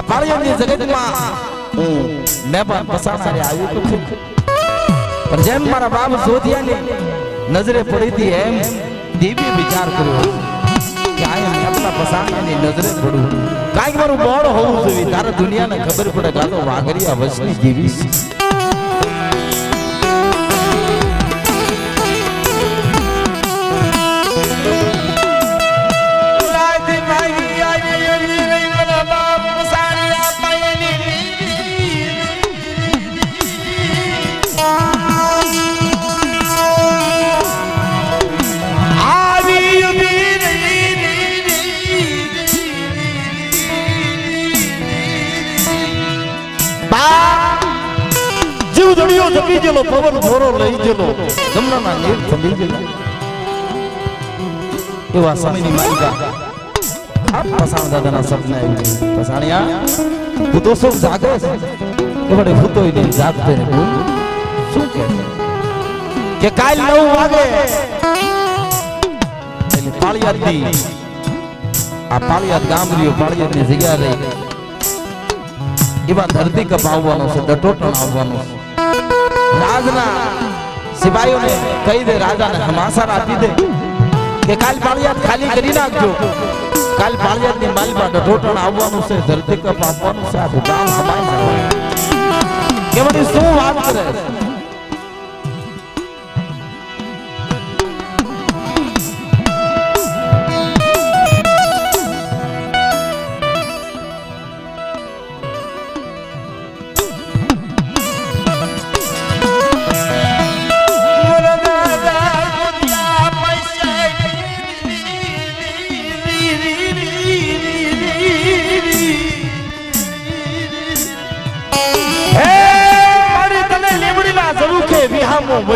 પાળિયાની જગતમાં હું મહેમાન પસારનારે આવ્યો તો છું. પણ જેમ મારા બાપ જોધિયાની નજરે પડી હતી એમ દેવી વિચાર કર્યો કે આ એમ આપણા પસારનાની નજરે મારું બળ હોવું જોઈએ. તારે દુનિયાને ખબર પડે કે વાઘરિયા વસની દેવી જપી ગયેલો પવન થોરો લઈ ગયેલો જમનાના નીર થંભી ગયેલા એવા સમયની માલિકા પસાણ દાદાના સપના આવી પસાણિયા હું તો શું જાગે છે? કે વડે તો નહીં જાગતે શું કે કે કાલ નવ વાગે એટલે પાળિયાદની આ પાળિયાદ ગામ રહ્યો પાળિયાદની જગ્યા રહી. એવા ધરતી કપ આવવાનો છે ડટોટણ આવવાનો છે. રાજના સિપાહીઓને કહી દે, રાજાને હમાસર આપી દે કે કાલ પાળિયાત ખાલી કરી નાખજો. કાલ પાળિયાદની માલમાં ડટોટણ આવવાનું છે ધરતી કપ આવવાનું છે, આ ગામ સમાય જવાનું કે વળી શું વાત કરે?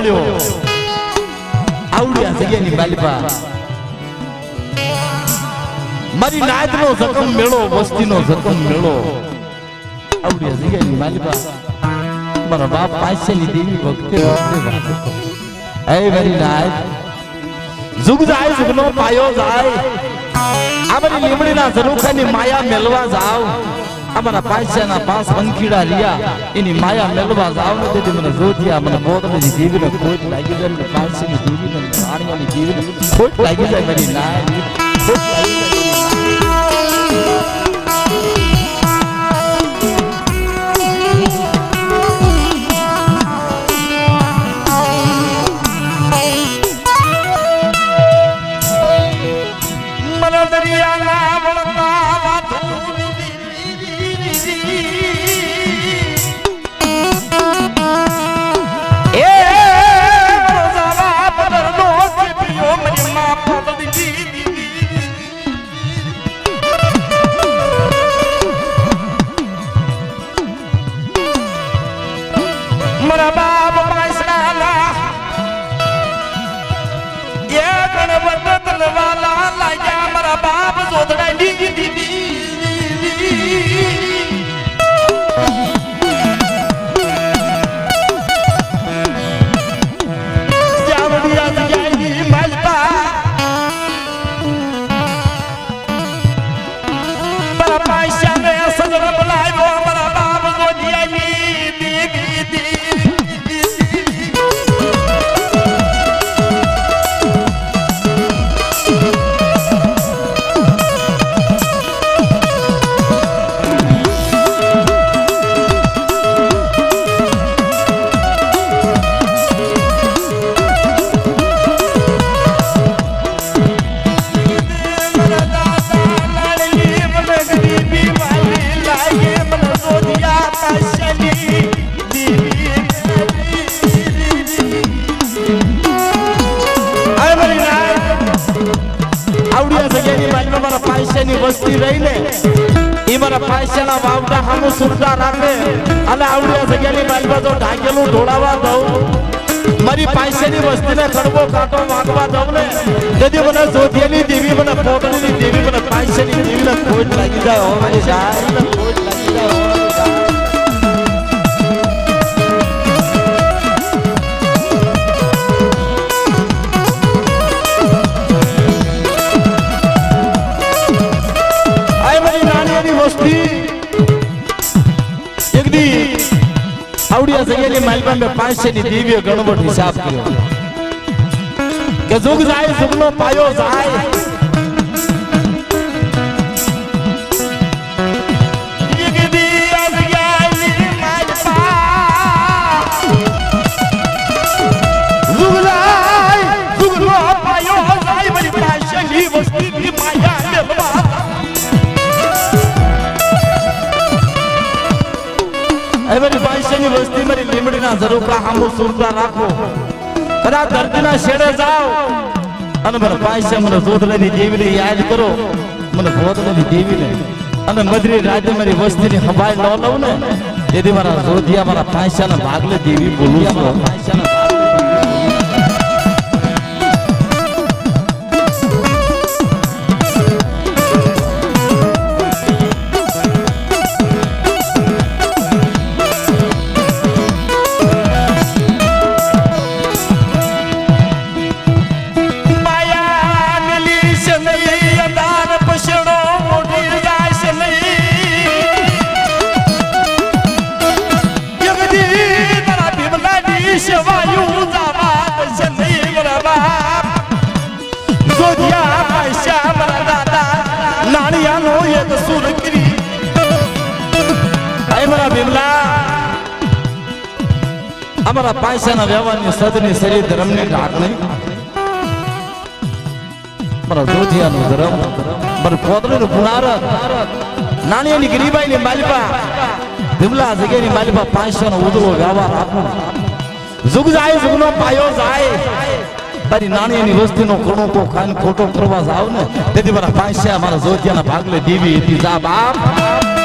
બોલ્યો આવડ્યા જગ્યાની માલિપા મારી નાયતનો જખમ મેળો વસ્તીનો જખમ મેળો આવડ્યા જગ્યાની માલિપા મારા બાપ પાસેની દેવી ભક્તિ હે મારી નાયત જુગ જાય જુગનો પાયો જાય. આ બધી લીમડીના ઝરૂખાની માયા મેલવા જાવ. અમારા પાછાના પાસ વંકીડા રિયા એની માયા મેલવા જાવ ને તેથી મને જોતિયા મને બોતની દેવીને ખોટ લાગી જાય પાછીની દેવીને રાણીઓની દેવીને ખોટ લાગી જાય મારી નાય Yeah. વસ્તી રહીને ઈ મારા પાયસાના વાવટા હામું સુરતા રાખે અને આવડિયા જગ્યાની બાજુમાં તો ઢાકેલું ઢોળાવા દઉં. મારી પાયસાની વસ્તીને કડવો કાંટો વાગવા દઉં ને. તેથી મને જોધિયાની દેવી મને પોટલીની દેવી મને પાયસાની દેવીને ખોટ લાગી જાય હો મારી જાય. ની વસ્તી એક દી આવડિયા સૈયદની માલમાં મેં પાંચસો ની દિવ્ય ગણવટ હિસાબ કર્યો કે જુગ જાય જુગનો પાયો જાય માયા પાંચસેની વસ્તી મારી લીમડીના ઝરૂપા હામુ સુરતા રાખો કદાચ ધરતીના શેડે જાઓ અને મને પાસે મને જોધલાની દેવીને યાદ કરો મને ગોધલાની દેવીને અને મધરી રાજ્ય મારી વસ્તીની હવાઈ ન લઉં ને તેથી મારા જોધિયા મારા પાંચસાના ભાગલે દેવી બોલું છું અમારા પાંચસાના વ્યવહારની સદની શરીર ધર્મની નહીં મારા જોધિયાનું ધર્મ, મારું પોતરીનું પુનારત નાણિયાની ગરીબાઈની માલિપા, ધીમલા જગ્યાની માલિપા પાંચસાનો ઉદવો વ્યવહાર આપું. જુગ જાય, જુગનો પાયો જાય. તારી નાણિયાની વસ્તીનો કણો કો ખાઈને ખોટો કરવા જાવ ને તેથી મારા પાંચસા મારા જોધિયાના ભાગલે દેવી હતી. જા બાપ.